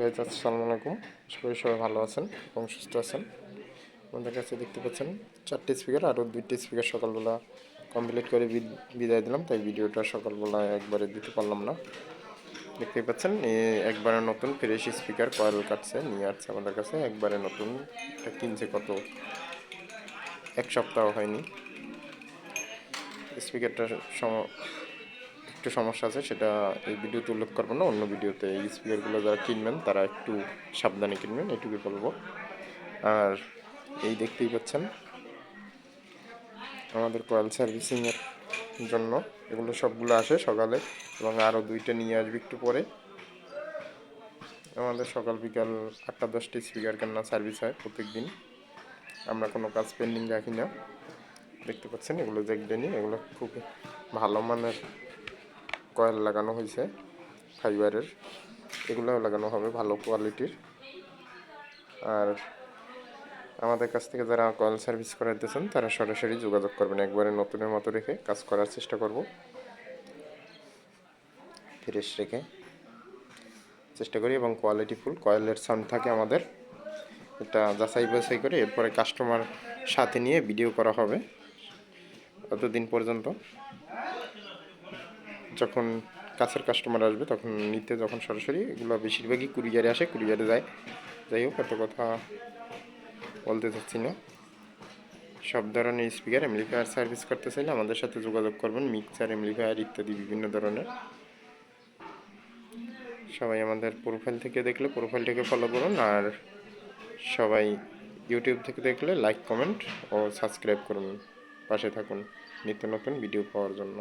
Guys, আসসালামু আলাইকুম। করি সবাই ভালো আছেন এবং সুস্থ আছেন। আমাদের কাছে দেখতে পাচ্ছেন চারটি স্পিকার আরও দুইটি স্পিকার সকালবেলা কমপ্লিট করে বিদায় দিলাম, তাই ভিডিওটা সকালবেলা একবারে দিতে পারলাম না। দেখতেই পাচ্ছেন একবারে নতুন ফ্রেশ স্পিকার কয়েল কাটছে, নিয়ে আসছে আমাদের কাছে, একবারে নতুন। এটা কিনছে কত? এক সপ্তাহ হয়নি। স্পিকারটার সম একটু সমস্যা আছে, সেটা এই ভিডিওতে উল্লেখ করব না, অন্য ভিডিওতে এই স্পিকারগুলো যারা কিনবেন, তারা একটু সাবধানে কিনবেন, এটুকুই বলব। আর এই দেখতেই পাচ্ছেন, আমাদের কয়েল সার্ভিসিংয়ের জন্য এগুলো সবগুলো আসে সকালে, এবং আরও দুইটা নিয়ে আসবে একটু পরে। আমাদের সকাল বিকাল আটটা দশটি স্পিকার কেনা সার্ভিস হয় প্রত্যেক দিন আমরা কোনো কাজ পেন্ডিং রাখি না। দেখতে পাচ্ছেন, এগুলো দেখবেনই, এগুলো খুব ভালো মানের কয়েল লাগানো হয়েছে, ফাইবারের। এগুলোও লাগানো হবে ভালো কোয়ালিটির। আর আমাদের কাছ থেকে যারা কয়েল সার্ভিস করাইতেছেন, তারা সরাসরি যোগাযোগ করবেন। একবারে নতুনের মতো রেখে কাজ করার চেষ্টা করব। ফ্রেশ রেখে চেষ্টা করি এবং কোয়ালিটি ফুল, কয়েলের সাউন্ড থাকে আমাদের। এটা যাচাই বাছাই করে এরপরে কাস্টমার সাথে নিয়ে ভিডিও করা হবে। ততদিন পর্যন্ত। যখন কাছের কাস্টমার আসবে, তখন নিতে যখন সরাসরি, এগুলো বেশিরভাগই কুরিয়ারে আসে কুরিয়ারে যায়। যাই হোক, এত কথা বলতে চাচ্ছি না। সব ধরনের স্পিকার এমপ্লিফায়ার সার্ভিস করতে চাইলে আমাদের সাথে যোগাযোগ করবেন মিক্সার এমপ্লিফায়ার ইত্যাদি বিভিন্ন ধরনের। সবাই আমাদের প্রোফাইল থেকে দেখলে প্রোফাইলটাকে ফলো করুন, আর সবাই ইউটিউব থেকে দেখলে লাইক কমেন্ট ও সাবস্ক্রাইব করুন। পাশে থাকুন, নিত্য নতুন ভিডিও পাওয়ার জন্য।